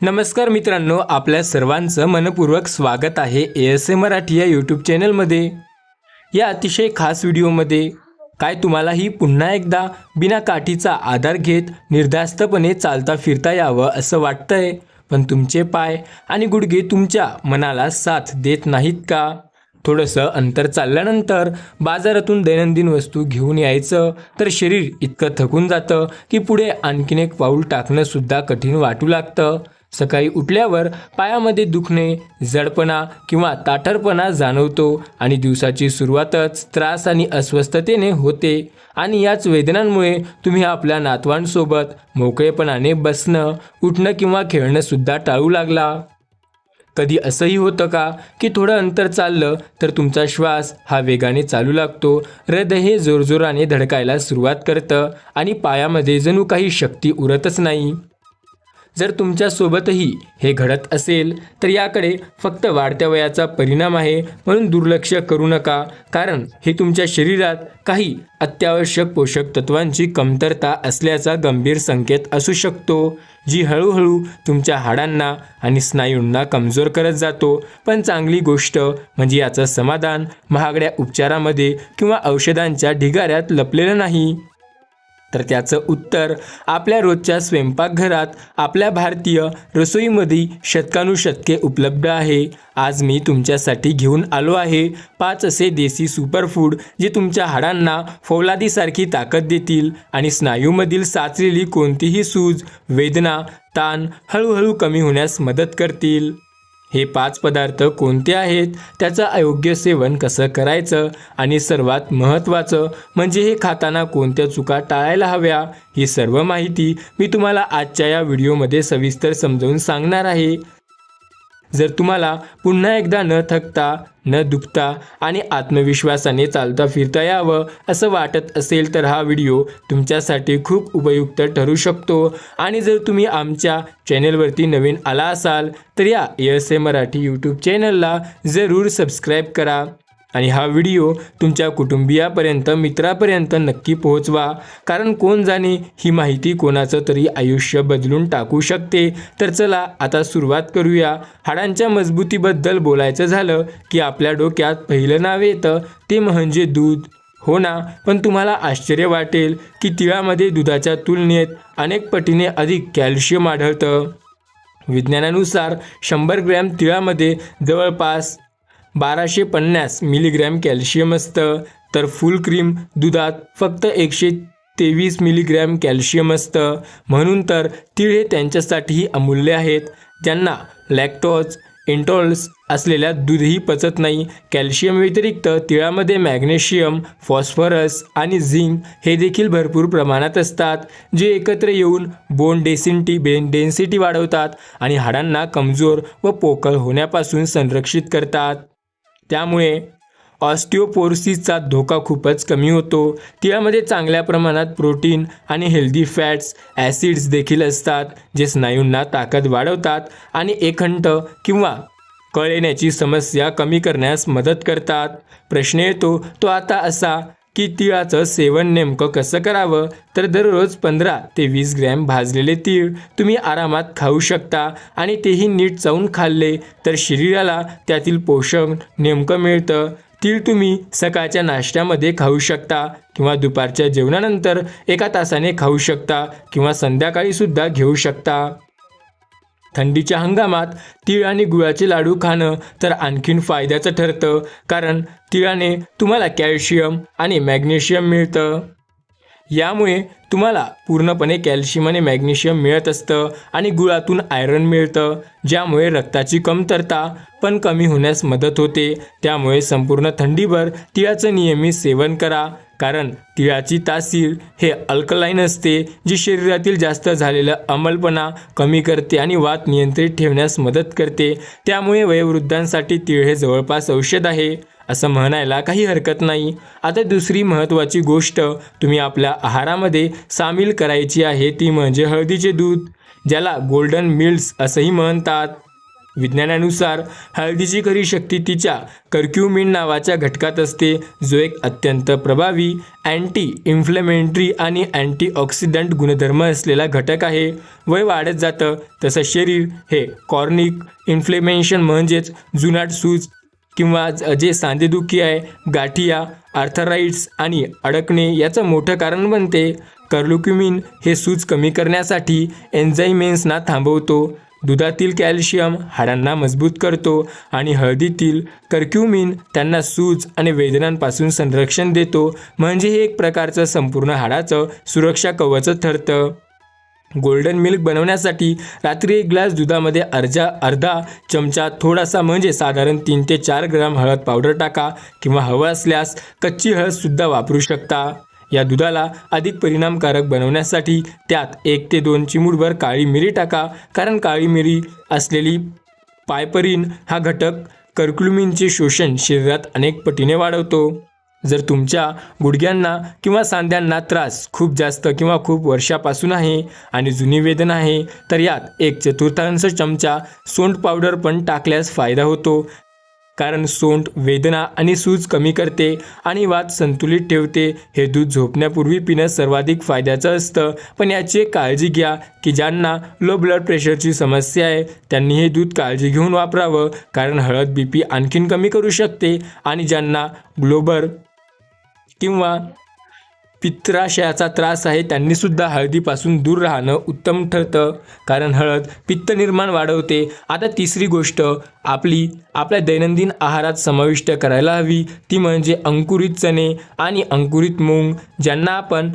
नमस्कार मित्रांनो आपल्या सर्वांचं मनपूर्वक स्वागत आहे ए एस ए मराठी या यूट्यूब चॅनलमध्ये या अतिशय खास व्हिडिओमध्ये काय तुम्हालाही पुन्हा एकदा बिना काठीचा आधार घेत निर्धास्तपणे चालता फिरता यावं असं वाटतंय पण तुमचे पाय आणि गुडघे तुमच्या मनाला साथ देत नाहीत का? थोडंसं अंतर चालल्यानंतर बाजारातून दैनंदिन वस्तू घेऊन यायचं तर शरीर इतकं थकून जातं की पुढे आणखीन एक पाऊल टाकणंसुद्धा कठीण वाटू लागतं. सकाळी उठल्यावर पायामध्ये दुखणे जडपणा किंवा ताठरपणा जाणवतो आणि दिवसाची सुरुवातच त्रास आणि अस्वस्थतेने होते. आणि याच वेदनांमुळे तुम्ही आपल्या नातवांसोबत मोकळेपणाने बसणं उठणं किंवा खेळणंसुद्धा टाळू लागला. कधी असंही होतं का की थोडं अंतर चाललं तर तुमचा श्वास हा वेगाने चालू लागतो. हृदय हे जोरजोराने धडकायला सुरुवात करतं आणि पायामध्ये जणू काही शक्ती उरतच नाही. जर तुमच्यासोबतही हे घडत असेल तर याकडे फक्त वाढत्या वयाचा परिणाम आहे म्हणून दुर्लक्ष करू नका कारण हे तुमच्या शरीरात काही अत्यावश्यक पोषक तत्वांची कमतरता असल्याचा गंभीर संकेत असू शकतो जी हळूहळू तुमच्या हाडांना आणि स्नायूंना कमजोर करत जातो. पण चांगली गोष्ट म्हणजे याचं समाधान महागड्या उपचारामध्ये किंवा औषधांच्या ढिगाऱ्यात लपलेलं नाही. तर त्याचं उत्तर आपल्या रोजच्या स्वयंपाकघरात आपल्या भारतीय रसोईमध्ये शतकानुशतके उपलब्ध आहे. आज मी तुमच्यासाठी घेऊन आलो आहे पाच असे देसी सुपरफूड जे तुमच्या हाडांना फौलादीसारखी ताकद देतील आणि स्नायूमधील साचलेली कोणतीही सूज वेदना ताण हळूहळू कमी होण्यास मदत करतील. हे पाच पदार्थ कोणते आहेत? त्याचं अयोग्य सेवन कसं करायचं? आणि सर्वात महत्त्वाचं म्हणजे हे खाताना कोणत्या चुका टाळायला हव्या? ही सर्व माहिती मी तुम्हाला आजच्या या व्हिडिओमध्ये सविस्तर समजावून सांगणार आहे. जर तुम्हाला पुन्हा एकदा न थकता न दुखता आणि आत्मविश्वासाने चालता फिरता यावं असं वाटत असेल तर हा व्हिडिओ तुमच्यासाठी खूप उपयुक्त ठरू शकतो. आणि जर तुम्ही आमच्या चॅनेलवरती नवीन आला असाल तर या एस ए मराठी यूट्यूब चॅनलला जरूर सबस्क्राईब करा. आणि हा व्हिडिओ तुमच्या कुटुंबियापर्यंत मित्रापर्यंत नक्की पोहोचवा. कारण कोण जाणे ही माहिती कोणाचं तरी आयुष्य बदलून टाकू शकते. तर चला आता सुरुवात करूया. हाडांच्या मजबूतीबद्दल बोलायचं झालं की आपल्या डोक्यात पहिलं नाव येतं ते म्हणजे दूध. हो ना पण तुम्हाला आश्चर्य वाटेल की तिळामध्ये दुधाच्या तुलनेत अनेक पटीने अधिक कॅल्शियम आढळतं. विज्ञानानुसार शंभर ग्रॅम तिळामध्ये जवळपास बाराशे पन्नास मिलीग्रॅम कॅल्शियम असतं. तर फुल क्रीम दुधात फक्त एकशे तेवीस मिलीग्रॅम कॅल्शियम असतं. म्हणून तर तीळ हे त्यांच्यासाठीही अमूल्य आहेत. ज्यांना लॅक्टोज इंटॉल्स असलेल्या दूधही पचत नाही. कॅल्शियम व्यतिरिक्त तिळामध्ये मॅग्नेशियम फॉस्फरस आणि झिंक हे देखील भरपूर प्रमाणात असतात जे एकत्र येऊन बोन डेसिंटी बेन डेन्सिटी वाढवतात आणि हाडांना कमजोर व पोकळ होण्यापासून संरक्षित करतात. त्यामुळे ऑस्टिओपोरोसिसचा धोका खूपच कमी होतो. तिळामध्ये चांगल्या प्रमाणात प्रोटीन आणि हेल्दी फॅट्स ॲसिड्स देखील असतात जे स्नायूंना ताकद वाढवतात आणि एकंठ किंवा कळ येण्याची समस्या कमी करण्यास मदत करतात. प्रश्न येतो तो आता असा की तिळाचं सेवन नेमकं कसं करावं? तर दररोज पंधरा ते वीस ग्रॅम भाजलेले तीळ तुम्ही आरामात खाऊ शकता आणि तेही नीट चावून खाल्ले तर शरीराला त्यातील पोषण नेमकं मिळतं. तीळ तुम्ही सकाळच्या नाश्त्यामध्ये खाऊ शकता किंवा दुपारच्या जेवणानंतर एका तासाने खाऊ शकता किंवा संध्याकाळी सुद्धा घेऊ शकता. थंडीच्या हंगामात तीळ आणि गुळाचे लाडू खाणं तर आणखीन फायद्याचं ठरतं. कारण तिळाने तुम्हाला कॅल्शियम आणि मॅग्नेशियम मिळतं. यामुळे तुम्हाला पूर्णपणे कॅल्शियम आणि मॅग्नेशियम मिळत असतं आणि गुळातून आयरन मिळतं ज्यामुळे रक्ताची कमतरता पण कमी होण्यास मदत होते. त्यामुळे संपूर्ण थंडीभर तिळाचं नियमित सेवन करा. कारण तिळाची तासीर हे अल्कलाईन असते जी शरीरातील जास्त झालेला अंमलपणा कमी करते आणि वात नियंत्रित ठेवण्यास मदत करते. त्यामुळे वयोवृद्धांसाठी तिळ हे जवळपास औषध आहे असं म्हणायला काही हरकत नाही. आता दुसरी महत्त्वाची गोष्ट तुम्ही आपल्या आहारामध्ये सामील करायची आहे ती म्हणजे हळदीचे दूध ज्याला गोल्डन मिल्स असंही म्हणतात. विज्ञानानुसार हळदीची खरी शक्ती तिच्या कर्क्युमिन नावाच्या घटकात असते जो एक अत्यंत प्रभावी अँटी इन्फ्लेमेंटरी आणि अँटीऑक्सिडंट गुणधर्म असलेला घटक आहे. वय वाढत जातं तसं शरीर हे कॉर्निक इन्फ्लेमेशन म्हणजेच जुनाट सूज किंवा जे सांधेदुखी आहे गाठिया आर्थराइट्स आणि अडकणे याचं मोठं कारण बनते. कर्लुक्युमिन हे सूज कमी करण्यासाठी एन्झाईमेन्सना थांबवतो. दुधातील कॅल्शियम हाडांना मजबूत करतो आणि हळदीतील कर्क्युमिन त्यांना सूज आणि वेदनांपासून संरक्षण देतो. म्हणजे हे एक प्रकारचं संपूर्ण हाडाचं सुरक्षा कवच ठरतं. गोल्डन मिल्क बनवण्यासाठी रात्री एक ग्लास दुधामध्ये अर्धा अर्धा चमचा थोडासा म्हणजे साधारण तीन ते चार ग्राम हळद पावडर टाका किंवा हवं असल्यास कच्ची हळदसुद्धा वापरू शकता. या दुधाला अधिक परिणामकारक बनवण्यासाठी त्यात एक ते दोन चिमूटभर काळी मिरी टाका कारण काळी मिरी असलेली पायपरीन हा घटक कर्क्युमिनचे शोषण शरीरात अनेक पटीने वाढवतो. जर तुमच्या गुडघ्यांना किंवा सांध्यांना त्रास खूप जास्त किंवा खूप वर्षापासून आहे आणि जुनी वेदना आहे तर यात एक चतुर्थांश चमचा सोंड पावडर पण टाकल्यास फायदा होतो. कारण सोंड वेदना आणि सूज कमी करते आणि वात संतुलित ठेवते. हे दूध झोपण्यापूर्वी पिणं सर्वाधिक फायद्याचं असतं. पण याची एक काळजी घ्या की ज्यांना लो ब्लड प्रेशरची समस्या आहे त्यांनी हे दूध काळजी घेऊन वापरावं. कारण हळद बी पी आणखीन कमी करू शकते. आणि ज्यांना ग्लोबर किंवा पित्ताशयाचा त्रास आहे त्यांनीसुद्धा हळदीपासून दूर राहणं उत्तम ठरतं. कारण हळद पित्त निर्माण वाढवते. आता तिसरी गोष्ट आपली आपल्या दैनंदिन आहारात समाविष्ट करायला हवी. ती म्हणजे अंकुरित चणे आणि अंकुरित मूग ज्यांना आपण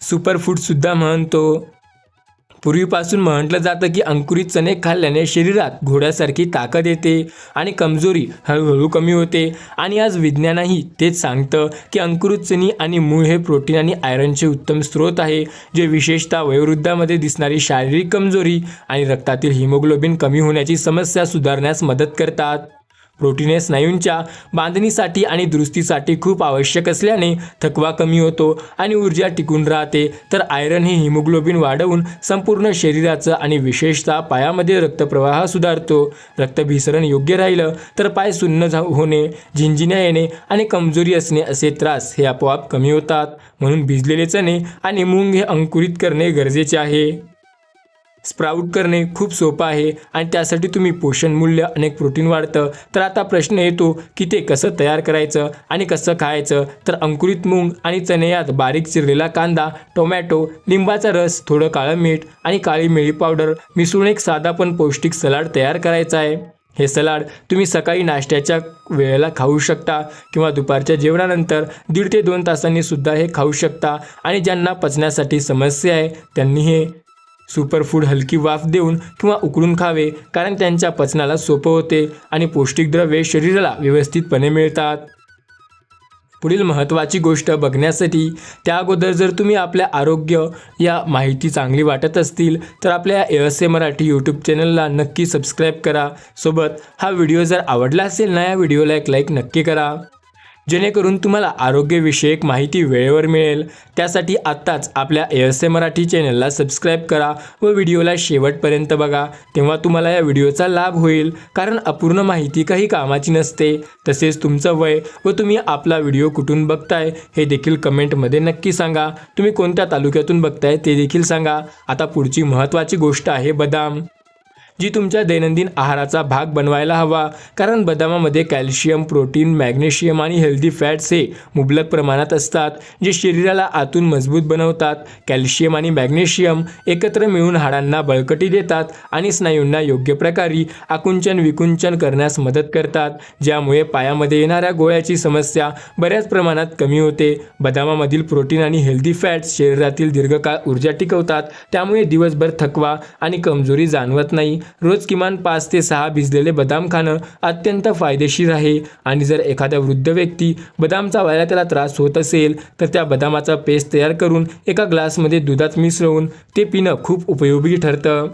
सुपरफूडसुद्धा म्हणतो. पूर्वीपासून म्हटलं जातं की अंकुरित चणे खाल्ल्याने शरीरात घोड्यासारखी ताकद येते आणि कमजोरी हळूहळू कमी होते. आणि आज विज्ञानही तेच सांगतं की अंकुरित चणी आणि मूळ हे प्रोटीन आणि आयरनचे उत्तम स्रोत आहे जे विशेषतः वयोवृद्धामध्ये दिसणारी शारीरिक कमजोरी आणि रक्तातील हिमोग्लोबिन कमी होण्याची समस्या सुधारण्यास मदत करतात. प्रोटीने स्नायूंच्या बांधणीसाठी आणि दुरुस्तीसाठी खूप आवश्यक असल्याने थकवा कमी होतो आणि ऊर्जा टिकून राहते. तर आयरन हे हिमोग्लोबिन वाढवून संपूर्ण शरीराचं आणि विशेषतः पायामध्ये रक्तप्रवाह सुधारतो. रक्तभिसरण योग्य राहिलं तर पाय सुन्न झा होणे झिंजिण्या येणे आणि कमजोरी असणे असे त्रास हे आपोआप कमी होतात. म्हणून भिजलेले चणे आणि मूंग हे अंकुरित करणे गरजेचे आहे. स्प्राऊट करणे खूप सोपं आहे आणि त्यासाठी तुम्ही पोषण मूल्य अनेक प्रोटीन वाढतं. तर आता प्रश्न येतो की ते कसं तयार करायचं आणि कसं खायचं? तर अंकुरित मूग आणि चणे यात बारीक चिरलेला कांदा टोमॅटो लिंबाचा रस थोडं काळं मीठ आणि काळी मिरी पावडर मिसळून एक साधा पण पौष्टिक सलाड तयार करायचा आहे. हे सलाड तुम्ही सकाळी नाश्त्याच्या वेळेला खाऊ शकता किंवा दुपारच्या जेवणानंतर दीड ते दोन तासांनी सुद्धा हे खाऊ शकता आणि ज्यांना पचण्यासाठी समस्या आहे त्यांनी हे सुपरफूड हलकी वाफ देऊन किंवा उकळून खावे कारण त्यांच्या पचनाला सोपं होते आणि पौष्टिक द्रव्ये शरीराला व्यवस्थितपणे मिळतात. पुढील महत्त्वाची गोष्ट बघण्यासाठी त्या अगोदर जर तुम्ही आपल्या आरोग्य या माहिती चांगली वाटत असतील तर आपल्या एस ए मराठी यूट्यूब चॅनलला नक्की सबस्क्राईब करा. सोबत हा व्हिडिओ जर आवडला असेल ना या व्हिडिओला एक लाईक नक्की करा. जेणेकरून तुम्हाला आरोग्यविषयक माहिती वेळेवर मिळेल. त्यासाठी आत्ताच आपल्या एस ए मराठी चॅनलला सबस्क्राईब करा व व्हिडिओला शेवटपर्यंत बघा. तेव्हा तुम्हाला या व्हिडिओचा लाभ होईल. कारण अपूर्ण माहिती काही कामाची नसते. तसेच तुमचं वय व तुम्ही आपला व्हिडिओ कुठून बघताय हे देखील कमेंटमध्ये नक्की सांगा. तुम्ही कोणत्या तालुक्यातून बघताय ते देखील सांगा. आता पुढची महत्त्वाची गोष्ट आहे बदाम. जी तुमच्या दैनंदिन आहाराचा भाग बनवायला हवा. कारण बदामामध्ये कॅल्शियम प्रोटीन मॅग्नेशियम आणि हेल्दी फॅट्स हे मुबलक प्रमाणात असतात जे शरीराला आतून मजबूत बनवतात. कॅल्शियम आणि मॅग्नेशियम एकत्र मिळून हाडांना बळकटी देतात आणि स्नायूंना योग्य प्रकारे आकुंचन विकुंचन करण्यास मदत करतात. ज्यामुळे पायामध्ये येणाऱ्या गोळ्याची समस्या बऱ्याच प्रमाणात कमी होते. बदामामधील प्रोटीन आणि हेल्दी फॅट्स शरीरातील दीर्घकाळ ऊर्जा टिकवतात. त्यामुळे दिवसभर थकवा आणि कमजोरी जाणवत नाही. रोज किमान पाच ते सहा भिजलेले बदाम खाणं अत्यंत फायदेशीर आहे. आणि जर एखाद्या वृद्ध व्यक्ती बदाम चावायला त्याला त्रास होत असेल तर त्या बदामाचा पेस्ट तयार करून एका ग्लासमध्ये दुधात मिसळून ते पिणं खूप उपयोगी ठरतं.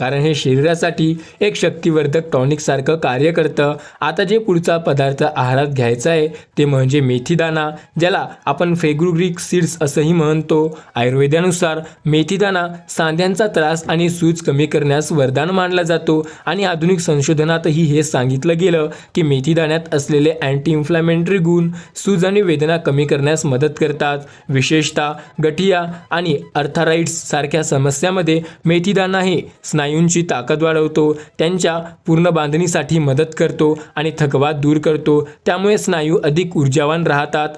कारण हे शरीरासाठी एक शक्तिवर्धक टॉनिकसारखं कार्य करतं. आता जे पुढचा पदार्थ आहारात घ्यायचा आहे ते म्हणजे मेथीदाणा ज्याला आपण फेग्रुग्रिक सीड्स असंही म्हणतो. आयुर्वेदानुसार मेथीदाणा सांध्यांचा त्रास आणि सूज कमी करण्यास वरदान मानला जातो. आणि आधुनिक संशोधनातही हे सांगितलं गेलं की मेथीदाण्यात असलेले अँटी इन्फ्लॅमेंटरी गुण सूज आणि वेदना कमी करण्यास मदत करतात. विशेषतः गठिया आणि अर्थराईट्स सारख्या समस्यामध्ये मेथीदाणा हे स्नायू स्नायूंची ताकद वाढवतो त्यांच्या पूर्ण बांधणीसाठी मदत करतो आणि थकवा दूर करतो. त्यामुळे स्नायू अधिक ऊर्जावान राहतात.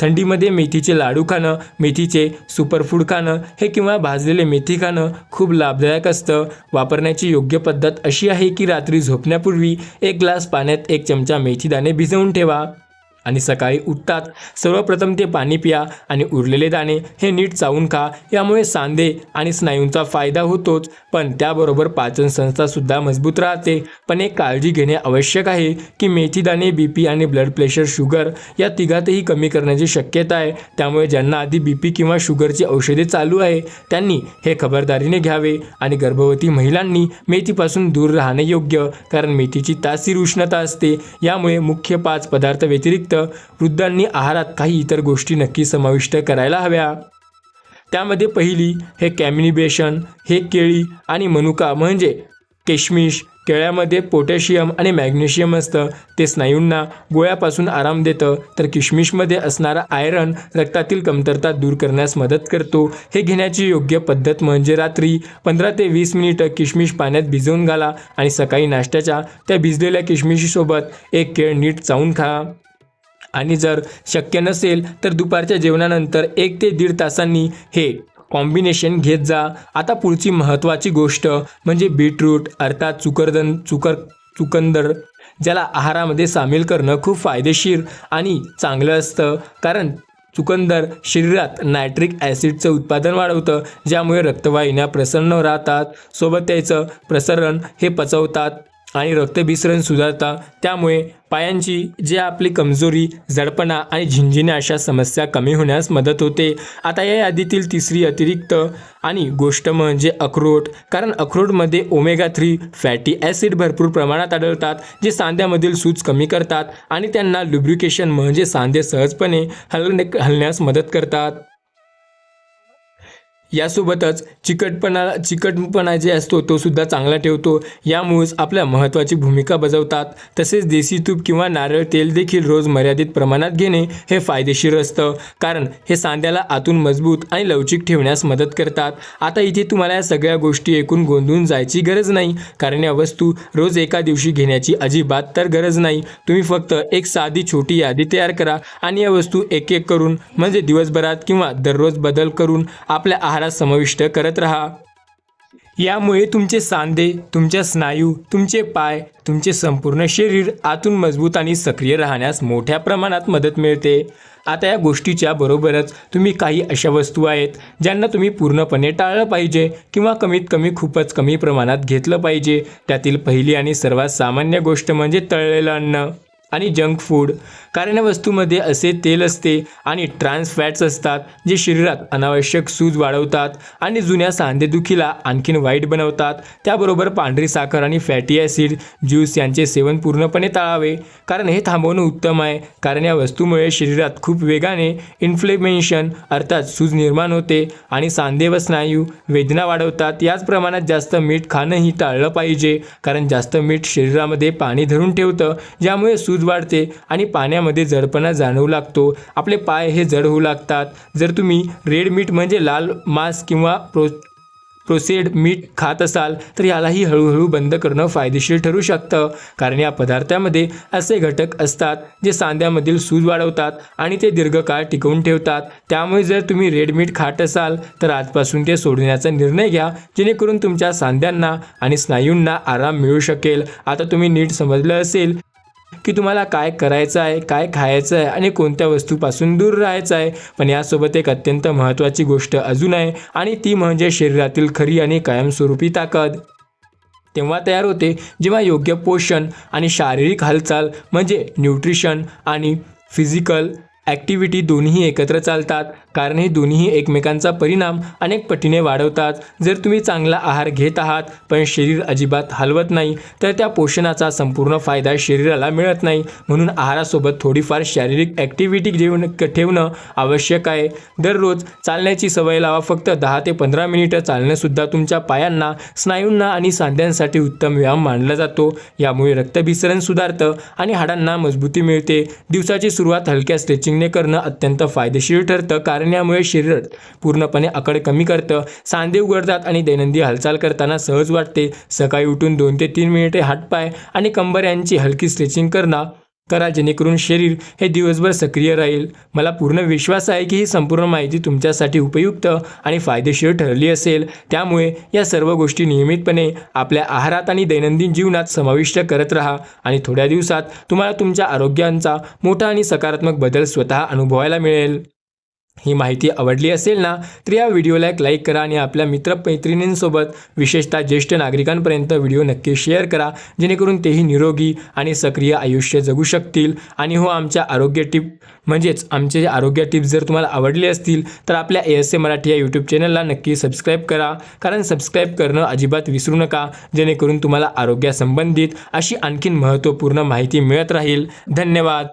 थंडीमध्ये मेथीचे लाडू खाणं मेथीचे सुपरफूड खाणं हे किंवा भाजलेले मेथी खाणं खूप लाभदायक असतं. वापरण्याची योग्य पद्धत अशी आहे की रात्री झोपण्यापूर्वी एक ग्लास पाण्यात एक चमचा मेथीदाणे भिजवून ठेवा. आणि सकाळी उठतात. सर्वप्रथम ते पाणी पिया आणि उरलेले दाणे हे नीट चावून खा. यामुळे सांधे आणि स्नायूंचा फायदा होतोच. पण त्याबरोबर पाचन संस्थासुद्धा मजबूत राहते. पण एक काळजी घेणे आवश्यक आहे की मेथी दाणे बी पी आणि ब्लड प्रेशर शुगर या तिघातही कमी करण्याची शक्यता आहे. त्यामुळे ज्यांना आधी बी पी किंवा शुगरची औषधे चालू आहे त्यांनी हे खबरदारीने घ्यावे आणि गर्भवती महिलांनी मेथीपासून दूर राहणे योग्य कारण मेथीची तासीर उष्णता असते. यामुळे मुख्य पाच पदार्थ व्यतिरिक्त वृद्धांनी आहारात काही इतर गोष्टी नक्की समाविष्ट करायला हव्या. त्यामध्ये पहिली हे कॅमिनिबेशन हे केळी आणि मनुका म्हणजे किशमिश केळ्यामध्ये पोटॅशियम आणि मॅग्नेशियम असतं. ते स्नायूंना गोळ्यापासून आराम देतं. तर किशमिशमध्ये असणारा आयरन रक्तातील कमतरता दूर करण्यास मदत करतो. हे घेण्याची योग्य पद्धत म्हणजे रात्री पंधरा ते वीस मिनिटं किशमिश पाण्यात भिजवून घाला आणि सकाळी नाश्त्याच्या त्या भिजलेल्या किशमिशीसोबत एक केळ नीट चावून खा. आणि जर शक्य नसेल तर दुपारच्या जेवणानंतर एक ते दीड तासांनी हे कॉम्बिनेशन घेत जा. आता पुढची महत्त्वाची गोष्ट म्हणजे बीटरूट अर्थात चुकरदन चुकर चुकंदर ज्याला आहारामध्ये सामील करणं खूप फायदेशीर आणि चांगलं असतं. कारण चुकंदर शरीरात नायट्रिक ॲसिडचं उत्पादन वाढवतं ज्यामुळे रक्तवाहिन्या प्रसन्न राहतात. सोबत त्याचं प्रसरण हे पचवतात. आणि रक्तभिसरण सुधारता त्यामुळे पायांची जे आपली कमजोरी जडपणा आणि झिंझिण्या अशा समस्या कमी होण्यास मदत होते. आता या यादीतील तिसरी अतिरिक्त आणि गोष्ट म्हणजे अक्रोट कारण अक्रोटमध्ये ओमेगा थ्री फॅटी ॲसिड भरपूर प्रमाणात आढळतात जे सांध्यामधील सूज कमी करतात आणि त्यांना लुब्रिकेशन म्हणजे सांधे सहजपणे हल हलण्यास मदत करतात. यासोबतच चिकटपणा चिकटपणा जे असतो तो सुद्धा चांगला ठेवतो. यामुळेच आपल्या महत्त्वाची भूमिका बजावतात. तसेच देशी तूप किंवा नारळ तेल देखील रोज मर्यादित प्रमाणात घेणे हे फायदेशीर असतं. कारण हे सांध्याला आतून मजबूत आणि लवचिक ठेवण्यास मदत करतात. आता इथे तुम्हाला या सगळ्या गोष्टी एकूण गोंधळून जायची गरज नाही. कारण या वस्तू रोज एका दिवशी घेण्याची अजिबात तर गरज नाही. तुम्ही फक्त एक साधी छोटी यादी तयार करा आणि या वस्तू एक एक करून म्हणजे दिवसभरात किंवा दररोज बदल करून आपल्या आहार आहारात समाविष्ट करत राहा. यामुळे तुमचे सांधे तुमच्या स्नायू तुमचे पाय तुमचे संपूर्ण शरीर आतून मजबूत आणि सक्रिय राहण्यास मोठ्या प्रमाणात मदत मिळते. आता या गोष्टीच्या बरोबरच तुम्ही काही अशा वस्तू आहेत ज्यांना तुम्ही पूर्णपणे टाळलं पाहिजे किंवा कमीत कमी खूपच कमी प्रमाणात घेतलं पाहिजे. त्यातील पहिली आणि सर्वात सामान्य गोष्ट म्हणजे तळलेलं अन्न. आणि जंक फूड कारण या वस्तूमध्ये असे तेल असते आणि ट्रान्स फॅट्स असतात जे शरीरात अनावश्यक सूज वाढवतात आणि जुन्या सांधेदुखीला आणखीन वाईट बनवतात. त्याबरोबर पांढरी साखर आणि फॅटी ॲसिड ज्यूस यांचे सेवन पूर्णपणे टाळावे. कारण हे थांबवणं उत्तम आहे. कारण या वस्तूमुळे शरीरात खूप वेगाने इन्फ्लेमेशन अर्थात सूज निर्माण होते आणि सांधे व स्नायू वेदना वाढवतात. याच प्रमाणात जास्त मीठ खाणंही टाळलं पाहिजे. कारण जास्त मीठ शरीरामध्ये पाणी धरून ठेवतं. ज्यामुळे सूज वाढते आणि पाण्यामध्ये जडपणा जाणवू लागतो. आपले पाय हे जड होऊ लागतात. जर तुम्ही रेड मीठ म्हणजे लाल मांस किंवा प्रो प्रोसेड मीठ खात असाल तर यालाही हळूहळू बंद करणं फायदेशीर ठरू शकतं. कारण या पदार्थामध्ये असे घटक असतात जे सांध्यामधील सूज वाढवतात आणि ते दीर्घकाळ टिकवून ठेवतात. त्यामुळे जर तुम्ही रेड मीठ खात असाल तर आजपासून ते सोडण्याचा निर्णय घ्या जेणेकरून तुमच्या सांध्यांना आणि स्नायूंना आराम मिळू शकेल. आता तुम्ही नीट समजलं असेल की तुम्हाला काय करायचं आहे काय खायचं आहे आणि कोणत्या वस्तूपासून दूर राहायचं आहे. पण यासोबत एक अत्यंत महत्त्वाची गोष्ट अजून आहे आणि ती म्हणजे शरीरातील खरी आणि कायमस्वरूपी ताकद. तेव्हा तयार होते जेव्हा योग्य पोषण आणि शारीरिक हालचाल म्हणजे न्यूट्रिशन आणि फिजिकल ॲक्टिव्हिटी दोन्ही एकत्र चालतात. कारण हे दोन्ही एकमेकांचा परिणाम अनेक पटीने वाढवतात. जर तुम्ही चांगला आहार घेत आहात पण शरीर अजिबात हलवत नाही तर त्या पोषणाचा संपूर्ण फायदा शरीराला मिळत नाही. म्हणून आहारासोबत थोडीफार शारीरिक ॲक्टिव्हिटी घेऊन ठेवणं आवश्यक आहे. दररोज चालण्याची सवय लावा. फक्त दहा ते पंधरा मिनिटं चालणंसुद्धा तुमच्या पायांना स्नायूंना आणि सांध्यांसाठी उत्तम व्यायाम मानला जातो. यामुळे रक्तभिसरण सुधारतं आणि हाडांना मजबूती मिळते. दिवसाची सुरुवात हलक्या स्ट्रेचिंग स्ट्रेचिंगने करणं अत्यंत फायदेशीर ठरतं. कारण यामुळे शरीर पूर्णपणे आकड कमी करतं. सांधे उघडतात आणि दैनंदिन हालचाल करताना सहज वाटते. सकाळी उठून दोन ते तीन मिनिटे हातपाय आणि कंबर यांची हलकी स्ट्रेचिंग करणं करा जेणेकरून शरीर हे दिवसभर सक्रिय राहील. मला पूर्ण विश्वास आहे की ही संपूर्ण माहिती तुमच्यासाठी उपयुक्त आणि फायदेशीर ठरली असेल. त्यामुळे या सर्व गोष्टी नियमितपणे आपल्या आहारात आणि दैनंदिन जीवनात समाविष्ट करत राहा आणि थोड्या दिवसात तुम्हाला तुमच्या आरोग्यांचा मोठा आणि सकारात्मक बदल स्वतः अनुभवायला मिळेल. ही माहिती आवडली असेल ना तर या व्हिडिओला एक लाईक करा आणि आपल्या मित्रमैत्रिणींसोबत विशेषतः ज्येष्ठ नागरिकांपर्यंत व्हिडिओ नक्की शेअर करा जेणेकरून तेही निरोगी आणि सक्रिय आयुष्य जगू शकतील. आणि हो आमच्या आरोग्य टिप म्हणजेच आमचे आरोग्य टिप्स जर तुम्हाला आवडले असतील तर आपल्या ए एस ए मराठी या यूट्यूब चॅनलला नक्की सबस्क्राईब करा. कारण सबस्क्राईब करणं अजिबात विसरू नका जेणेकरून तुम्हाला आरोग्यासंबंधित अशी आणखीन महत्त्वपूर्ण माहिती मिळत राहील. धन्यवाद.